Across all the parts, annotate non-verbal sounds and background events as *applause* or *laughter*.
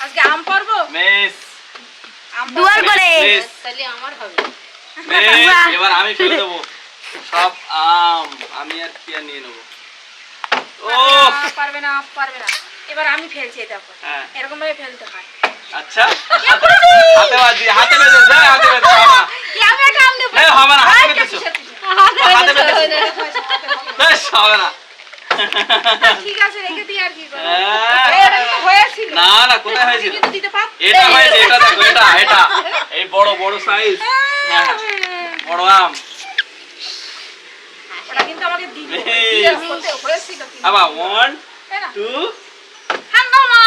আজকে আম পারব? মিস। দুয়ার করে তাহলে আমার হবে। মিস এবার আমি ফেলে দেবো। সব আম আমি আর পিয়া নিয়ে নেব? ও! পারবে না পারবে না। এবার আমি ফেলছি দেখো। হ্যাঁ। এরকম ভাবে ফেলতে হয়। আচ্ছা। হাতে হাতে বাজি হাতে বেঁধে যা হাতে বেঁধে হবে না কি আমি একটা আম নেব এই হবে না হাতে বেঁধেছো। হাতে বেঁধেছো বেশ হবে না। ঠিক আছে রেখে দিই আর কি করব হ্যাঁ। এই, এটা কিন্তু হয়েছিল। না না কোথায় হয়েছিল? কিন্তু দিতে পার এটা হয়েছে এটা দেখো এটা এটা। এই বড় বড় সাইজ বড় আম। ওটা কিন্তু আমাকে দিল এই। দিয়ে হতে হয়েছিল আবার ওয়ান টু নাও না।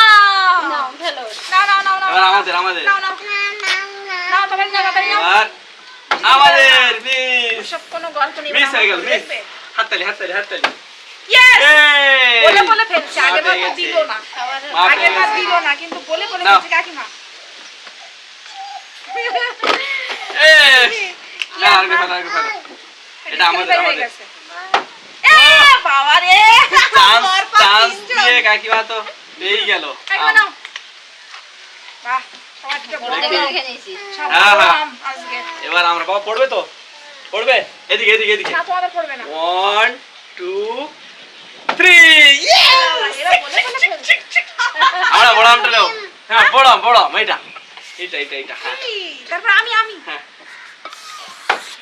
নাও ফেলো নাও, নাও, নাও, নাও, এবার নাও। আমাদের মিস কোনো গল্প নেই, মিস হয়ে গেল মিস হাততালি হাততালি হাততালি! বলে বলে ফেলছে, মা আগেরবার তো দিল না। আবার মা পেয়ে আগেরবার গেছে। দিল না, কিন্তু বলে বলে ফেলছে কাকিমা। *laughs* এটা আমাদের, হয়ে আমাদের। বাবা রে! চান্স। দিয়ে তো পেয়েই গেল কাকিমা নাও। বাহ, হ্যাঁ, হ্যাঁ। এবার আমরা বাবা পড়বে তো পড়বে এদিকে এদিকে এদিকে। ওয়ান টু থ্রি এরা বলে বলে ফেলছে। আমরা বড় আমটা নেও এইটা এইটা হ্যাঁ। তারপর আমি আমি। হ্যাঁ।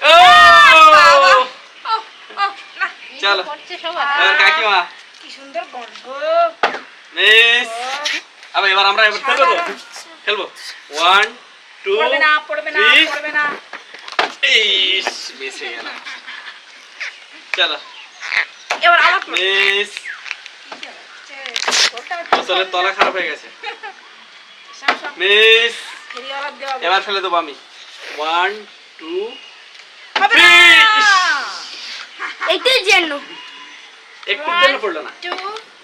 ও! বাবা। ও, ও, না, চলো। কাকিমা? কি সুন্দর গন্ধ। মিস। আবার এবার আমরা এবার খেলব তো? খেলব? ওয়ান টু পড়বে না পড়বে না পড়বে না। ইস মিস হয়ে গেল চলো। এবার পড়বে। মিস। তলা খারাপ হয়ে গেছে। মিস। এবার ফেলে দেবো আমি। ওয়ান টু একটু জন্য একটু জন্য পড়ল না। Two,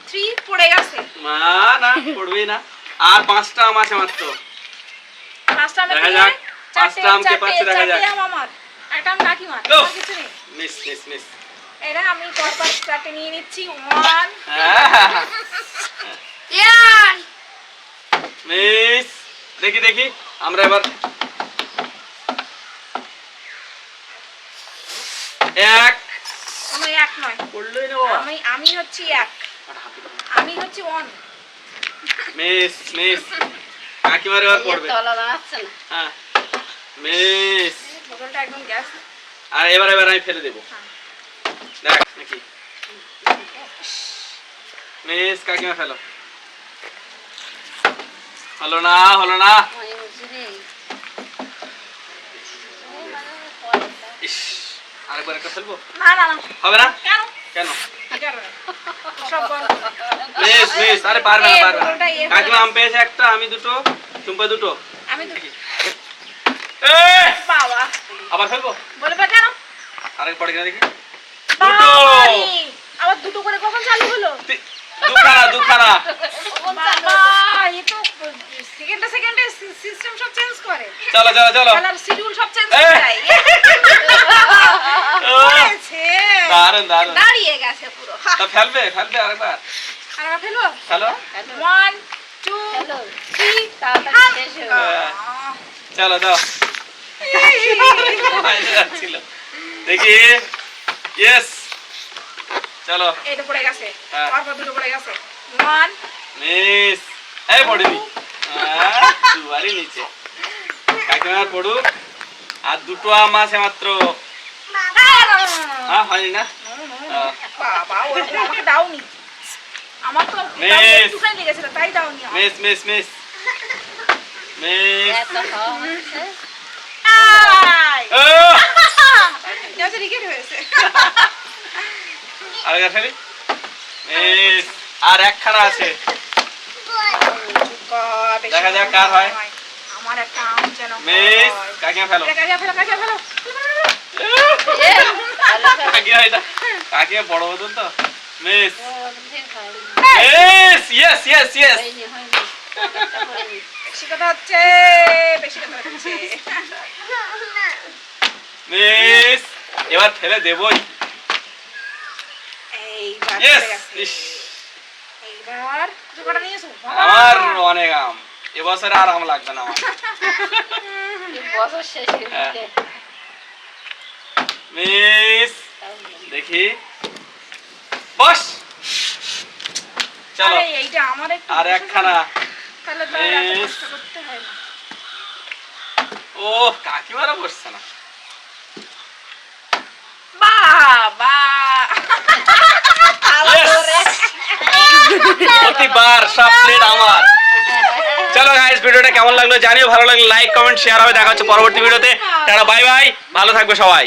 three, পড়ে গেছে। মা না পড়বেই না। আর পাঁচটা আম আছে মাত্র। পাঁচটা আমের দেখা যাক, পাঁচটা আম কে পাচ্ছে দেখা যাক। আম আমার। একটা আম কাকিমার, উফ। আর কিছু নেই। Miss miss miss. এরা আমি পরপর চারটে নিয়ে নিচ্ছি। ওয়ান ইয়ান মিস দেখি দেখি। আমরা এবার এক। কোনো এক নয়। পড়লোই না আমি আমি হচ্ছি এক। আমি হচ্ছি ওয়ান। Miss miss. কাকিমার এবার পড়বে। তলা দাঁড়াচ্ছে না। হ্যাঁ। মিস। বোতলটা একদম গ্যাস। আর এবার এবার আমি ফেলে দেবো। হ্যাঁ। দেখ নাকি? মিস কাকিমা ফেলো। হলো না হলো না। আরেকবার একটা ফেলব? না না না হবে না? কেন? কেন কি কারণে? সব গল্প। মিস মিস আরে পারবে না পারবে না। পুরোটা এ কাকিমা আম পেয়েছে একটা আমি দুটো টুম্পা দুটো। আমি তো বাবা। আবার ফেলব? কেন? আরেক পড়ে কিনা দেখি? দুটো। আবার দুটো করে কখন চালু হলো? দুখানা দুখানা। সেকেন্ডে সেকেন্ডে সিস্টেম সব চেঞ্জ করে। চলো চলো চলো। শিডিউল সব চেঞ্জ। করে যায় দারুণ দারুণ দাঁড়িয়ে গেছে পুরো। তা ফেলবে ফেলবে আরেকবার। আর আমরা ফেলব? Hello one two hello three তাড়াতাড়ি শেষ চলো দাও। দেখি। ইয়েস চলো এই তো পড়ে গেছে হ্যাঁ। পরপর দুটো পড়ে গেছে ওয়ান মিস এই পড়িনি হ্যাঁ, দুবারই নিচে কাকিমার পড়ুক আর দুটো আম আছে মাত্র হ্যাঁ হয়নি না বাবা ওরকম আমাকে দাওনি আমার তো. একটুখানি লেগেছিল তাই দাওনি। মিস মিস মিস মিস এত খাওয়া ও হয়েছে আরেকবার ফেলি মিস আর একখানা আছে দেখা যাক কার হয়। আমার একটা আম যেন মিস। ফেলো কাকিমা ফেলো, কাকিমা ফেলো। এ, ভালো খাওয়া। কাকিমা এটা কাকিমা বড় তো মিস ইয়েস ইয়েস ইয়েস হয়নি, হয়নি। বেশি কথা হচ্ছে বেশি কথা হচ্ছে মিস এবার ফেলে দেবই এইবার ইয়েস পড়ে গেছে। ইস এইবার কটা নিয়েছো আমার অনেক আম। এবছরে আর আম লাগবে না আমার। বছর শেষে হ্যাঁ। মিস দেখি। বস। চলো। এইটা আমার একটু আর একখানা। তাহলে তো আর এত মিস। কষ্ট করতে হয় না। ও কাকিমারা বসছে না। বাবা প্রতিবার সব প্লেট আমার। চলো গাইস ভিডিওটা কেমন লাগল জানিও, ভালো লাগলে লাইক কমেন্ট শেয়ার হবে। দেখা হচ্ছে পরবর্তী ভিডিওতে। তারা বাই বাই ভালো থাকবে সবাই।